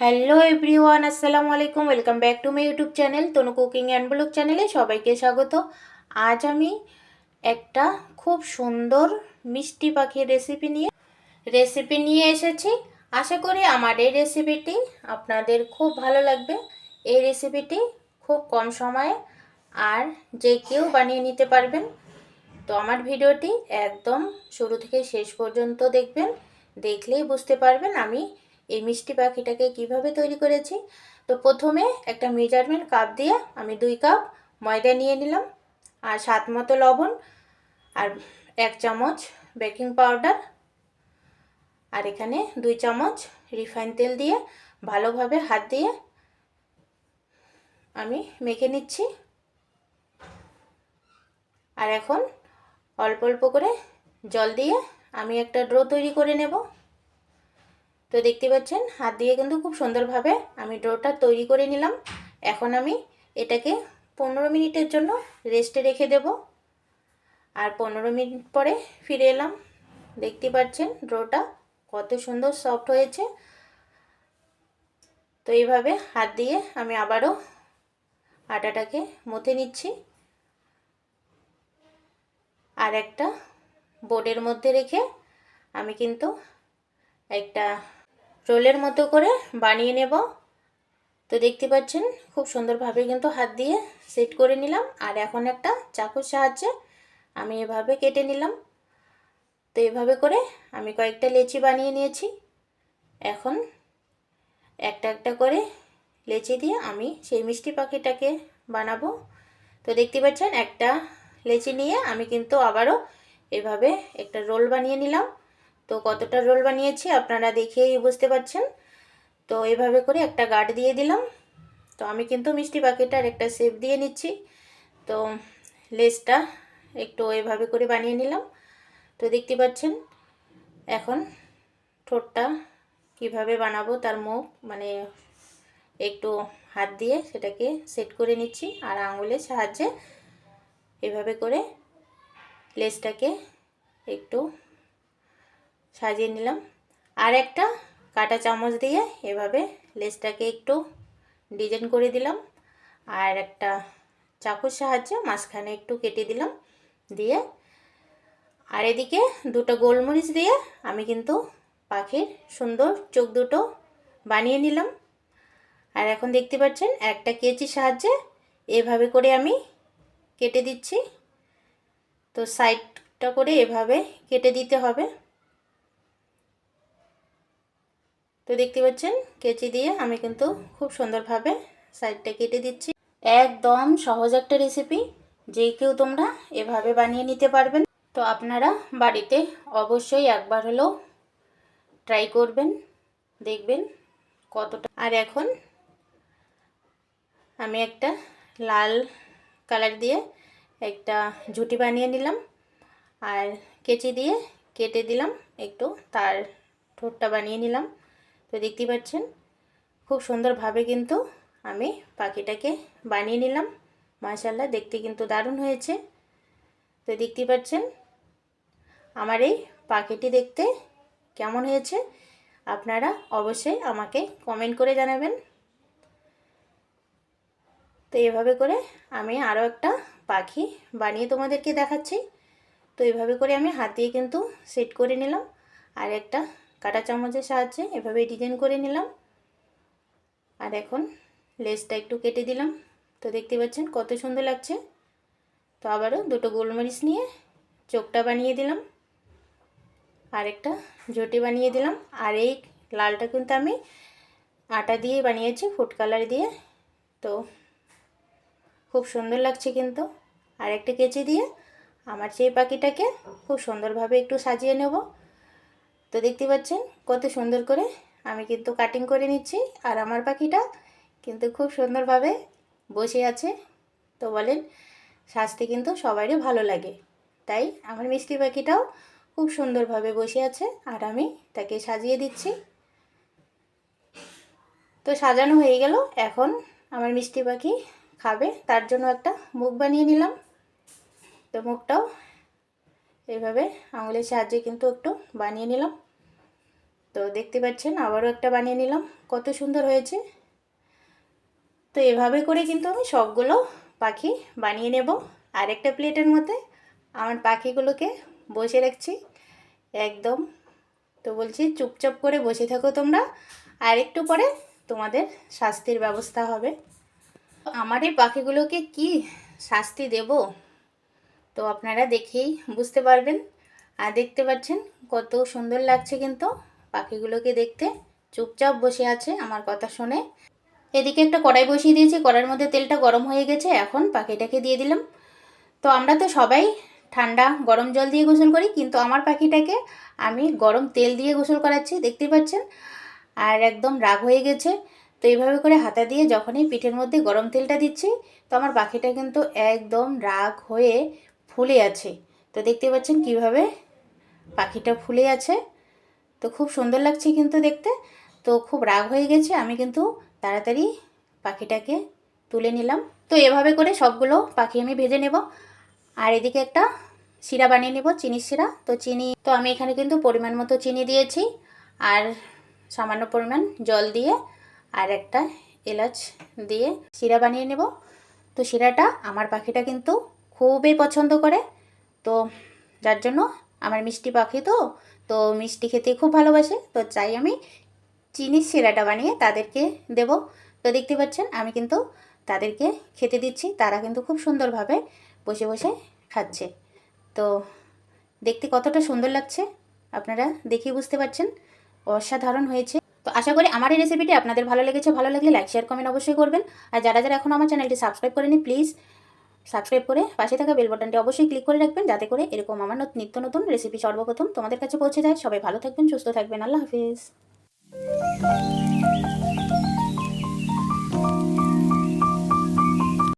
Hello everyone আসসালামু আলাইকুম welcome back to my YouTube channel Tanu cooking and blog চ্যানেলে সবাইকে স্বাগত। আজ আমি একটা খুব সুন্দর মিষ্টি পাখির রেসিপি নিয়ে রেসিপি নিয়ে এসেছি। আশা করি আমার এই রেসিপিটি আপনাদের খুব ভালো লাগবে। এই রেসিপিটি খুব কম সময়ে আর যে কেউ বানিয়ে নিতে পারবেন। তো আমার ভিডিওটি একদম শুরু থেকে শেষ পর্যন্ত দেখবেন। দেখলেই বুঝতে পারবেন আমি এই মিষ্টি পাখিটাকে কীভাবে তৈরি করেছি? তো প্রথমে একটা মেজারমেন্ট কাপ দিয়ে আমি দুই কাপ ময়দা নিয়ে নিলাম আর স্বাদ মতো লবণ আর এক চামচ বেকিং পাউডার আর এখানে দুই চামচ রিফাইন তেল দিয়ে ভালোভাবে হাত দিয়ে আমি মেখে নিচ্ছি। আর এখন অল্প অল্প করে জল দিয়ে আমি একটা ড্রো তৈরি করে নেব। তো দেখতে পাচ্ছেন, হাত দিয়ে কিন্তু খুব সুন্দরভাবে আমি ড্রোটা তৈরি করে নিলাম। এখন আমি এটাকে পনেরো মিনিটের জন্য রেস্টে রেখে দেব। আর পনেরো মিনিট পরে ফিরে এলাম। দেখতে পাচ্ছেন ড্রোটা কত সুন্দর সফট হয়েছে। তো এইভাবে হাত দিয়ে আমি আবারও আটাটাকে মথে নিচ্ছি। আর একটা বোর্ডের মধ্যে রেখে আমি কিন্তু একটা রোলের মতো করে বানিয়ে নেব। তো দেখতে পাচ্ছেন, খুব সুন্দরভাবে কিন্তু হাত দিয়ে সেট করে নিলাম। আর এখন একটা চাকুর সাহায্যে আমি এভাবে কেটে নিলাম। তো এভাবে করে আমি কয়েকটা লেচি বানিয়ে নিয়েছি। এখন একটা একটা করে লেচি দিয়ে আমি সেই মিষ্টি পাখিটাকে বানাবো। তো দেখতে পাচ্ছেন, একটা লেচি নিয়ে আমি কিন্তু আবারও এভাবে একটা রোল বানিয়ে নিলাম। তো কতটা রোল বানিয়েছি আপনারা দেখেই বুঝতে পারছেন। তো এভাবে করে একটা গার্ড দিয়ে দিলাম। তো আমি কিন্তু মিষ্টি পাখিটার একটা শেপ দিয়ে নিচ্ছি। তো লেসটা একটু এভাবে করে বানিয়ে নিলাম। তো দেখতে পাচ্ছেন, এখন ঠোঁটটা কীভাবে বানাবো তার মুখ মানে একটু হাত দিয়ে সেটাকে সেট করে নিচ্ছি আর আঙুলের সাহায্যে এভাবে করে লেসটাকে একটু সাজিয়ে নিলাম। আর একটা কাটা চামচ দিয়ে এভাবে লেসটাকে একটু ডিজাইন করে দিলাম। আর একটা চাকুর সাহায্যে মাঝখানে একটু কেটে দিলাম দিয়ে। আর এদিকে দুটো গোলমরিচ দিয়ে আমি কিন্তু পাখির সুন্দর চোখ দুটো বানিয়ে নিলাম। আর এখন দেখতে পাচ্ছেন একটা কেচির সাহায্যে এভাবে করে আমি কেটে দিচ্ছি। তো সাইডটা করে এভাবে কেটে দিতে হবে। তো দেখতে পাচ্ছেন, কেচি দিয়ে আমি কিন্তু খুব সুন্দরভাবে সাইডটা কেটে দিচ্ছি। একদম সহজ একটা রেসিপি যে কেউ তোমরা এভাবে বানিয়ে নিতে পারবেন। তো আপনারা বাড়িতে অবশ্যই একবার হলেও ট্রাই করবেন, দেখবেন কতটা। আর এখন আমি একটা লাল কালার দিয়ে একটা ঝুটি বানিয়ে নিলাম। আর কেচি দিয়ে কেটে দিলাম, একটু তার ঠোঁটটা বানিয়ে নিলাম। তো দেখতে পাচ্ছেন, খুব সুন্দরভাবে কিন্তু আমি পাখিটাকে বানিয়ে নিলাম। মাশাল্লাহ দেখতে কিন্তু দারুণ হয়েছে। তো দেখতে পাচ্ছেন, আমার এই পাখিটি দেখতে কেমন হয়েছে, আপনারা অবশ্যই আমাকে কমেন্ট করে জানাবেন। তো এভাবে করে আমি আরও একটা পাখি বানিয়ে তোমাদেরকে দেখাচ্ছি। তো এভাবে করে আমি হাত দিয়ে কিন্তু সেট করে নিলাম। আর একটা কাটা চামচের সাহায্যে এভাবে ডিজাইন করে নিলাম। আর এখন লেসটা একটু কেটে দিলাম। তো দেখতে পাচ্ছেন কত সুন্দর লাগছে। তো আবারও দুটো গোলমরিচ নিয়ে চোখটা বানিয়ে দিলাম। আর একটা ঝুটি বানিয়ে দিলাম। আর এই লালটা কিন্তু আমি আটা দিয়ে বানিয়েছি ফুড কালার দিয়ে। তো খুব সুন্দর লাগছে কিন্তু। আর একটা কেচি দিয়ে আমার সেই পাখিটাকে খুব সুন্দরভাবে একটু সাজিয়ে নেব। তো দেখতে পাচ্ছেন, কত সুন্দর করে আমি কিন্তু কাটিং করে নিচ্ছি। আর আমার পাখিটা কিন্তু খুব সুন্দরভাবে বসে আছে। তো বলেন সাজতে কিন্তু সবারই ভালো লাগে। তাই আমার মিষ্টি পাখিটাও খুব সুন্দরভাবে বসে আছে আর আমি তাকে সাজিয়ে দিচ্ছি। তো সাজানো হয়ে গেল, এখন আমার মিষ্টি পাখি খাবে। তার জন্য একটা মুখ বানিয়ে নিলাম। তো মুখটাও এইভাবে আঙুলের সাহায্যে কিন্তু একটু বানিয়ে নিলাম। তো দেখতে পাচ্ছেন আবারও একটা বানিয়ে নিলাম। কত সুন্দর হয়েছে। তো এভাবে করে কিন্তু আমি সবগুলো পাখি বানিয়ে নেব। আর একটা প্লেটের মধ্যে আমার পাখিগুলোকে বসে রাখছি। একদম। তো বলছি চুপচাপ করে বসে থাকো তোমরা। আর একটু পরে তোমাদের শাস্তির ব্যবস্থা হবে। আমার এই পাখিগুলোকে কি শাস্তি দেব? তো আপনারা দেখেই বুঝতে পারবেন। আর দেখতে পাচ্ছেন কত সুন্দর লাগছে কিন্তু পাখিগুলোকে দেখতে। চুপচাপ বসে আছে আমার কথা শুনে। এদিকে একটা কড়াই বসিয়ে দিয়েছি, কড়াইয়ের মধ্যে তেলটা গরম হয়ে গেছে, এখন পাখিটাকে দিয়ে দিলাম। তো আমরা তো সবাই ঠান্ডা গরম জল দিয়ে গোসল করি, কিন্তু আমার পাখিটাকে আমি গরম তেল দিয়ে গোসল করাচ্ছি দেখতেই পাচ্ছেন? আর একদম রাগ হয়ে গেছে। তো এইভাবে করে হাতা দিয়ে যখনই পিঠের মধ্যে গরম তেলটা দিচ্ছি, তো আমার পাখিটা কিন্তু একদম রাগ হয়ে ফুলে আছে। তো দেখতে পাচ্ছেন কীভাবে পাখিটা ফুলে আছে। তো খুব সুন্দর লাগছে কিন্তু দেখতে। তো খুব রাগ হয়ে গেছে, আমি কিন্তু তাড়াতাড়ি পাখিটাকে তুলে নিলাম। তো এভাবে করে সবগুলো পাখি আমি ভেজে নেব। আর এদিকে একটা শিরা বানিয়ে নেব, চিনির শিরা। তো চিনি, তো আমি এখানে কিন্তু পরিমাণ মতো চিনি দিয়েছি। আর সামান্য পরিমাণ জল দিয়ে আর একটা এলাচ দিয়ে শিরা বানিয়ে নেব। তো শিরাটা আমার পাখিটা কিন্তু খুবই পছন্দ করে। তো যার জন্য আমার মিষ্টি পাখি তো তো মিষ্টি খেতে খুব ভালোবাসে। তো চাই আমি চিনির শিরাটা বানিয়ে তাদেরকে দেব। তো দেখতে পাচ্ছেন, আমি কিন্তু তাদেরকে খেতে দিচ্ছি। তারা কিন্তু খুব সুন্দরভাবে বসে বসে খাচ্ছে। তো দেখতে কতটা সুন্দর লাগছে, আপনারা দেখেই বুঝতে পারছেন। অসাধারণ হয়েছে। তো আশা করি আমার এই রেসিপিটি আপনাদের ভালো লেগেছে। ভালো লাগলে লাইক শেয়ার কমেন্ট অবশ্যই করবেন। আর যারা যারা এখন আমার চ্যানেলটি সাবস্ক্রাইব করেনি প্লিজ সাবস্ক্রাইব করে পাশে থাকা বেল বাটনটি অবশ্যই ক্লিক করে রাখবেন যাতে করে এরকম আমার নত- নিত্য নতুন রেসিপি সর্বপ্রথম তোমাদের কাছে পৌঁছে যায়। সবাই ভালো থাকবেন, সুস্থ থাকবেন। আল্লাহ হাফিজ।